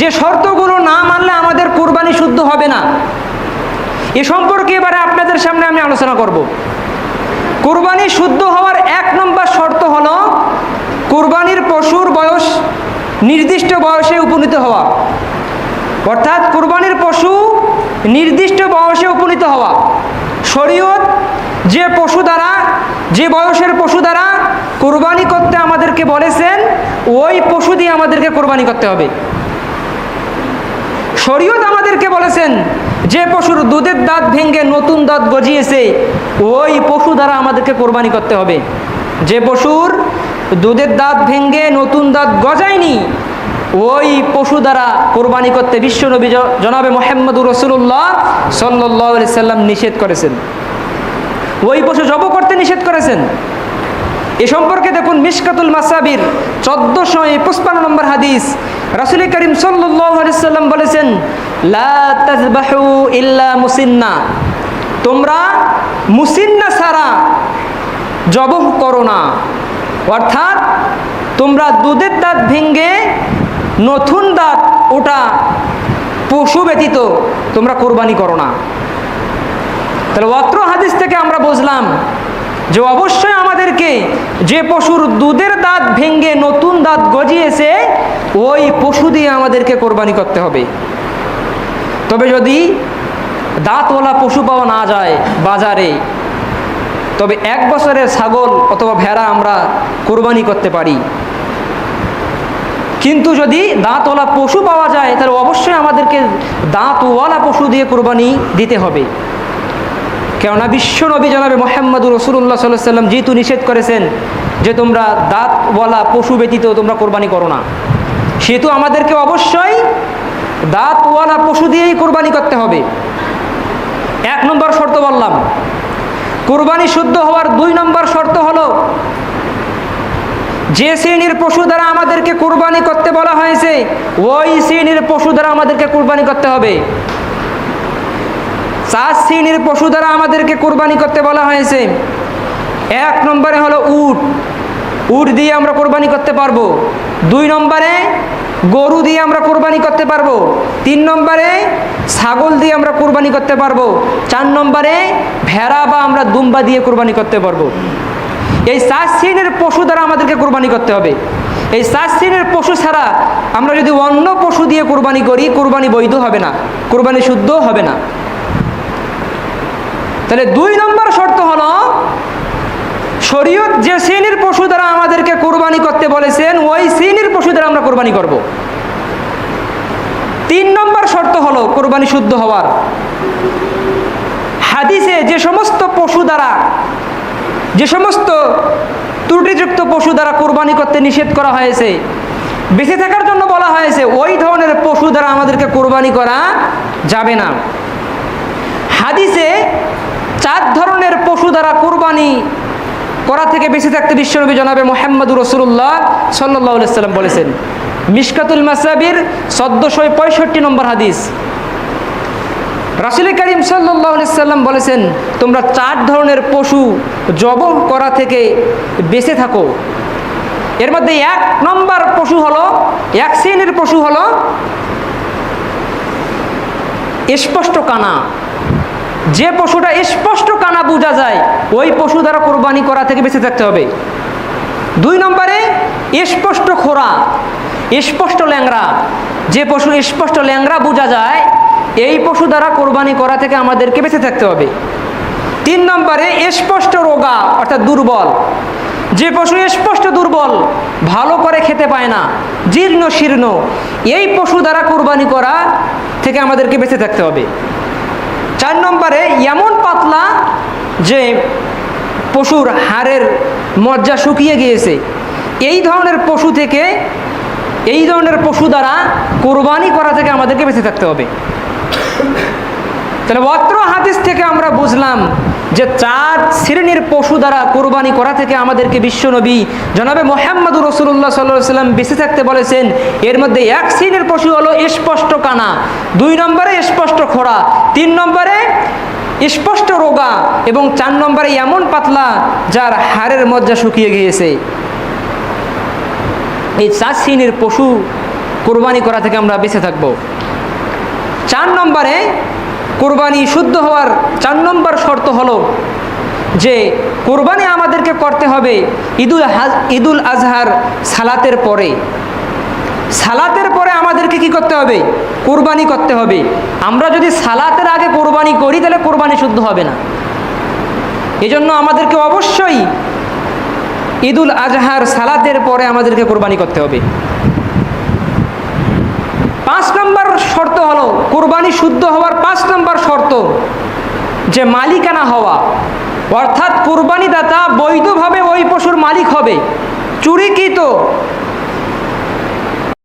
যে শর্তগুলো না মানলে আমাদের কোরবানি শুদ্ধ হবে না। এ সম্পর্কে এবারে আপনাদের সামনে আমি আলোচনা করব। কোরবানি শুদ্ধ হওয়ার এক নম্বর শর্ত হলো কোরবানির পশুর বয়স নির্দিষ্ট বয়সে উপনীত হওয়া। অর্থাৎ কোরবানির পশু নির্দিষ্ট বয়সে উপনীত হওয়া। শরীয়ত যে পশু দ্বারা, যে বয়সের পশু দ্বারা কোরবানি করতে আমাদেরকে বলেছেন, ওই পশু দিয়ে আমাদেরকে কোরবানি করতে হবে। শরীয়ত আমাদেরকে বলেছেন, যে পশুর দুধের দাঁত ভেঙে নতুন দাঁত গজিয়েছে, ওই পশু দ্বারা আমাদেরকে কোরবানি করতে হবে। যে পশুর দুধের দাঁত ভেঙে নতুন দাঁত গজায়নি, ওই পশু দ্বারা কোরবানি করতে বিশ্বনবী জনাবে মোহাম্মদুর রসুল্লাহ সাল্লাহ সাল্লাম নিষেধ করেছেন। ওই পশু জব করতে নিষেধ করেছেন। এ সম্পর্কে দেখুন মিশকাতুল মাসাবির চোদ্দশো পুষ্পান্ন নম্বর হাদিস। রাসুল করিম সাল্লাম বলেছেন মুসিন্না। তোমরা মুসিন্না সারা জবহ করো না। অর্থাৎ তোমরা দুধের দাঁত ভেঙ্গে নতুন দাঁত ওটা পশু ব্যতীত তোমরা কোরবানি করো না। তাহলে অত্র হাদিস থেকে আমরা বুঝলাম যে অবশ্যই আমাদেরকে যে পশুর দুধের দাঁত ভেঙ্গে নতুন দাঁত গজিয়েছে, ওই পশু দিয়ে আমাদেরকে কোরবানি করতে হবে। তবে যদি দাঁতওয়ালা পশু পাওয়া না যায় বাজারে, তবে এক বছরের ছাগল অথবা ভেড়া আমরা কোরবানি করতে পারি। কিন্তু যদি দাঁতওয়ালা পশু পাওয়া যায়, তাহলে অবশ্যই আমাদেরকে দাঁতওয়ালা পশু দিয়ে কোরবানি দিতে হবে। কেননা বিশ্ব নবী জনাবে মোহাম্মদুর রসুল্লাহ সাল্লাহ সাল্লাম যেহেতু নিষেধ করেছেন যে তোমরা দাঁতওয়ালা পশু ব্যতীত তোমরা কোরবানি করো না, সেহেতু আমাদেরকে অবশ্যই দাঁতওয়ালা পশু দিয়েই কোরবানি করতে হবে। এক নম্বর শর্ত বললাম, কোরবানি শুদ্ধ হওয়ার দুই নম্বর শর্ত হলো, যে শ্রেণির পশু দ্বারা আমাদেরকে কোরবানি করতে বলা হয়েছে, ওই শ্রেণির পশু দ্বারা আমাদেরকে কোরবানি করতে হবে। চার শ্রেণির পশু দ্বারা আমাদেরকে কোরবানি করতে বলা হয়েছে। এক নম্বরে হলো উট। উট দিয়ে আমরা কোরবানি করতে পারব। দুই নম্বরে গরু দিয়ে আমরা কোরবানি করতে পারব। তিন নম্বরে ছাগল দিয়ে আমরা কোরবানি করতে পারব। চার নম্বরে ভেড়া বা আমরা দুম্বা দিয়ে কোরবানি করতে পারব। এই চার শ্রেণির পশু দ্বারা আমাদেরকে কোরবানি করতে হবে। এই চার শ্রেণির পশু ছাড়া আমরা যদি অন্য পশু দিয়ে কোরবানি করি, কোরবানি বৈধ হবে না। কোরবানি শুদ্ধ হবে না। তাহলে দুই নম্বর শর্ত হলো, শরীয়ত যে শ্রেণির পশু দ্বারা আমাদেরকে কোরবানি করতে বলেছেন, ওই শ্রেণির পশু দ্বারা আমরা কোরবানি করব। তিন নম্বর শর্ত হলো কোরবানি শুদ্ধ হওয়ার। হাদিসে যে সমস্ত পশু দ্বারা, যে সমস্ত ত্রুটিযুক্ত পশু দ্বারা কোরবানি করতে নিষেধ করা হয়েছে, বেঁচে থাকার জন্য বলা হয়েছে, ওই ধরনের পশু দ্বারা আমাদেরকে কোরবানি করা যাবে না। হাদিসে চার ধরনের পশু দ্বারা কোরবানি করা থেকে বেঁচে থাকতে বিশ্বনবী জনাবে মোহাম্মদুর রসুল্লাহ সাল্লাহ সাল্লাম বলেছেন। মিশকাতুল মাসাবির চোদ্দশো পঁয়ষট্টি নম্বর হাদিস। রাসুল করিম সাল্লাম বলেছেন, তোমরা চার ধরনের পশু জবহ করা থেকে বেঁচে থাকো। এর মধ্যে এক নম্বর পশু হলো, এক শ্রেণির পশু হলো স্পষ্ট কানা। যে পশুটা স্পষ্ট কানা বোঝা যায়, ওই পশু দ্বারা কোরবানি করা থেকে বেঁচে থাকতে হবে। দুই নম্বরে, স্পষ্ট খোরা, স্পষ্ট ল্যাংরা যে পশু স্পষ্ট ল্যাংরা বোঝা যায়, এই পশু দ্বারা কোরবানি করা থেকে আমাদেরকে বেঁচে থাকতে হবে। তিন নম্বরে, স্পষ্ট রোগা, অর্থাৎ দুর্বল। যে পশু স্পষ্ট দুর্বল, ভালো করে খেতে পায় না, জীর্ণ শীর্ণ, এই পশু দ্বারা কোরবানি করা থেকে আমাদেরকে বেঁচে থাকতে হবে। চার নম্বরে এমন পাতলা যে পশুর হাড়ের মজ্জা শুকিয়ে গিয়েছে। এই ধরনের পশু থেকে, এই ধরনের পশু দ্বারা কোরবানি করা থেকে আমাদেরকে বেঁচে থাকতে হবে। তাহলে অত্র হাদিস থেকে আমরা বুঝলাম যে চার শ্রেণির পশু দ্বারা কোরবানি করা থেকে আমাদেরকে বিশ্বনবী জনাবে মোহাম্মদুর রসুল্লাহ সাল্লাহ সাল্লাম বেঁচে থাকতে বলেছেন, এর মধ্যে এক শ্রেণির পশু হলো স্পষ্ট কানা, দুই নম্বরে স্পষ্ট খোড়া, তিন নম্বরে স্পষ্ট রোগা এবং চার নম্বরে এমন পাতলা যার হাড়ের মজ্জা শুকিয়ে গিয়েছে। এই চার শ্রেণির পশু কোরবানি করা থেকে আমরা বেঁচে থাকব। চার নম্বরে কোরবানি শুদ্ধ হওয়ার চার নম্বর শর্ত হলো যে কোরবানি আমাদেরকে করতে হবে ঈদুল ঈদুল আজহার সালাতের পরে। সালাতের পরে আমাদেরকে কি করতে হবে? কোরবানি করতে হবে। আমরা যদি সালাতের আগে কোরবানি করি, তাহলে কোরবানি শুদ্ধ হবে না। এজন্য আমাদেরকে অবশ্যই ঈদুল আজহার সালাতের পরে আমাদেরকে কোরবানি করতে হবে। পাঁচ নম্বর শর্ত হলো, কোরবানি শুদ্ধ হওয়ার পাঁচ নম্বর শর্ত, যে মালিকানা হওয়া। অর্থাৎ কোরবানিদাতা বৈধভাবে ওই পশুর মালিক হবে। চুরিকৃত